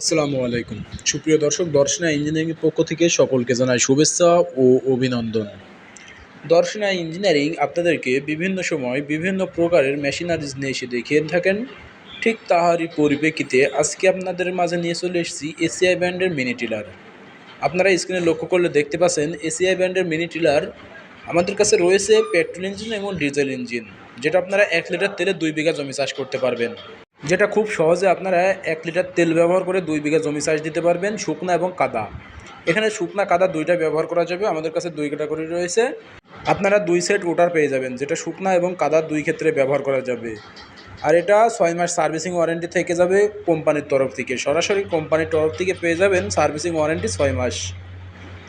আসসালামু আলাইকুম। সুপ্রিয় দর্শক, দর্শনা ইঞ্জিনিয়ারিং পক্ষ থেকে সকলকে জানাই শুভেচ্ছা ও অভিনন্দন। দর্শনা ইঞ্জিনিয়ারিং আপনাদেরকে বিভিন্ন সময় বিভিন্ন প্রকারের মেশিনারিজ নিয়ে এসে দেখিয়ে থাকেন। ঠিক তাহারই পরিপ্রেক্ষিতে আজকে আপনাদের মাঝে নিয়ে চলে এসেছি এসিআই ব্র্যান্ডের মিনি টিলার। আপনারা স্ক্রিনে লক্ষ্য করলে দেখতে পাচ্ছেন, এসিআই ব্র্যান্ডের মিনি টিলার আমাদের কাছে রয়েছে পেট্রোল ইঞ্জিন এবং ডিজেল ইঞ্জিন, যেটা আপনারা এক লিটার তেলে দুই বিঘা জমি চাষ করতে পারবেন। যেটা খুব সহজে আপনারা এক লিটার তেল ব্যবহার করে দুই বিঘা জমি চাষ দিতে পারবেন, শুকনা এবং কাদা। এখানে শুকনা কাদা দুইটা ব্যবহার করা যাবে, আমাদের কাছে দুই ক্যাটাগরি রয়েছে। আপনারা দুই সেট ওটার পেয়ে যাবেন, যেটা শুকনা এবং কাদা দুই ক্ষেত্রে ব্যবহার করা যাবে। আর এটা ছয় মাস সার্ভিসিং ওয়ারেন্টি থেকে যাবে কোম্পানির তরফ থেকে। সরাসরি কোম্পানির তরফ থেকে পেয়ে যাবেন সার্ভিসিং ওয়ারেন্টি ছয় মাস।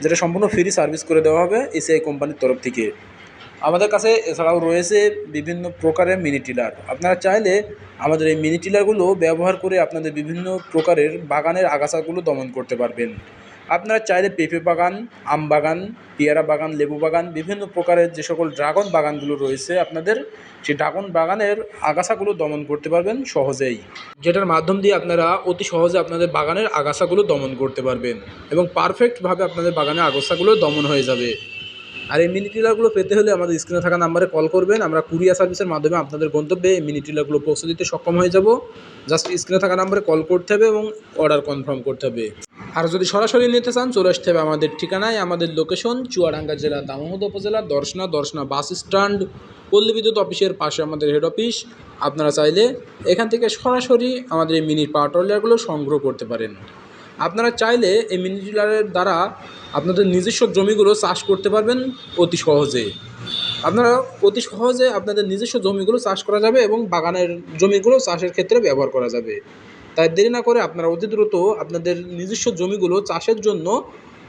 যেটা সম্পূর্ণ ফ্রি সার্ভিস করে দেওয়া হবে, এসিআই কোম্পানির তরফ থেকে। আমাদের কাছে এছাড়াও রয়েছে বিভিন্ন প্রকারের মিনি টিলার আপনারা চাইলে আমাদের এই মিনি টিলারগুলো ব্যবহার করে আপনাদের বিভিন্ন প্রকারের বাগানের আগাছাগুলো দমন করতে পারবেন। আপনারা চাইলে পেঁপে বাগান, আম বাগান, পেয়ারা বাগান, লেবু বাগান, বিভিন্ন প্রকারের যে সকল ড্রাগন বাগানগুলো রয়েছে আপনাদের, সেই ড্রাগন বাগানের আগাছাগুলো দমন করতে পারবেন সহজেই। যেটার মাধ্যম দিয়ে আপনারা অতি সহজে আপনাদের বাগানের আগাছাগুলো দমন করতে পারবেন এবং পারফেক্টভাবে আপনাদের বাগানের আগাছাগুলো দমন হয়ে যাবে। আর এই মিনি টিলারগুলো পেতে হলে আমাদের স্ক্রিনে থাকা নাম্বারে কল করবেন। আমরা কুরিয়ার সার্ভিসের মাধ্যমে আপনাদের গন্তব্যে এই মিনি টিলারগুলো পৌঁছে দিতে সক্ষম হয়ে যাব। জাস্ট স্ক্রিনে থাকা নাম্বারে কল করতে হবে এবং অর্ডার কনফার্ম করতে হবে। আর যদি সরাসরি নিতে চান, চলে আসতে হবে আমাদের ঠিকানায়, আমাদের লোকেশন চুয়াডাঙ্গা জেলা, দামোহদ উপজেলা, দর্শনা দর্শনা বাস স্ট্যান্ড পল্লী বিদ্যুৎ অফিসের পাশে আমাদের হেড অফিস আপনারা চাইলে এখান থেকে সরাসরি আমাদের এই মিনি পাওয়ার টিলারগুলো সংগ্রহ করতে পারেন। আপনারা চাইলে এই মিনি টিলারের দ্বারা আপনাদের নিজস্ব জমিগুলো চাষ করতে পারবেন অতি সহজে। আপনারা অতি সহজে আপনাদের নিজস্ব জমিগুলো চাষ করা যাবে এবং বাগানের জমিগুলো চাষের ক্ষেত্রে ব্যবহার করা যাবে। তাই দেরি না করে আপনারা অতি দ্রুত আপনাদের নিজস্ব জমিগুলো চাষের জন্য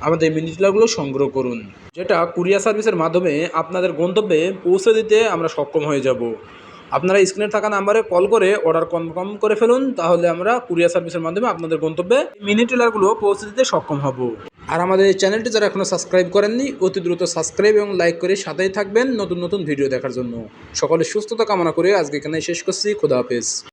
আমাদের মিনি টিলারগুলো সংগ্রহ করুন। যেটা কুরিয়ার সার্ভিসের মাধ্যমে আপনাদের গন্তব্যে পৌঁছে দিতে আমরা সক্ষম হয়ে যাব। আপনারা স্ক্রিনে থাকা নাম্বারে কল করে অর্ডার কনফার্ম করে ফেলুন, তাহলে আমরা কুরিয়ার সার্ভিসের মাধ্যমে আপনাদের গন্তব্যে মিনি ট্রেলারগুলো পৌঁছে দিতে সক্ষম হব। আর আমাদের এই চ্যানেলটি যারা এখনও সাবস্ক্রাইব করেননি, অতি দ্রুত সাবস্ক্রাইব এবং লাইক করে সাথেই থাকবেন নতুন নতুন ভিডিও দেখার জন্য। সকলের সুস্থতা কামনা করে আজকে এখানে শেষ করছি, খোদা হাফেজ।